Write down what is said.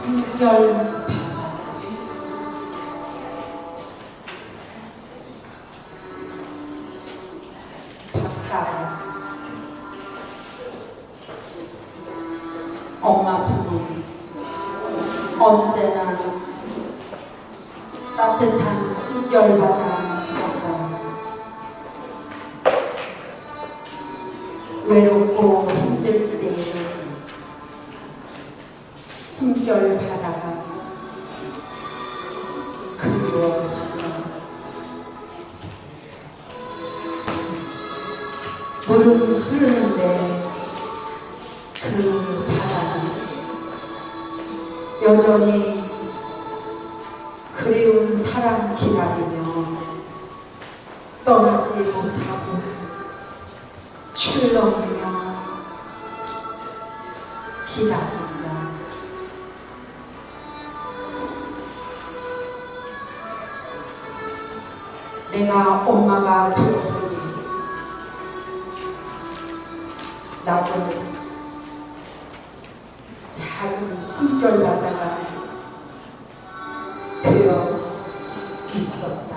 숨결 밥가라 엄마 부름 언제나 따뜻한 숨결 바다. 외롭고 힘들고 숨결 바다가 그리워진다 물은 흐르는데 그 바다는 여전히 그리운 사랑 기다리며 떠나지 못하고 출렁이며 기다린다. 내가 엄마가 되었으니 나도 작은 숨결받다가 되어 있었다.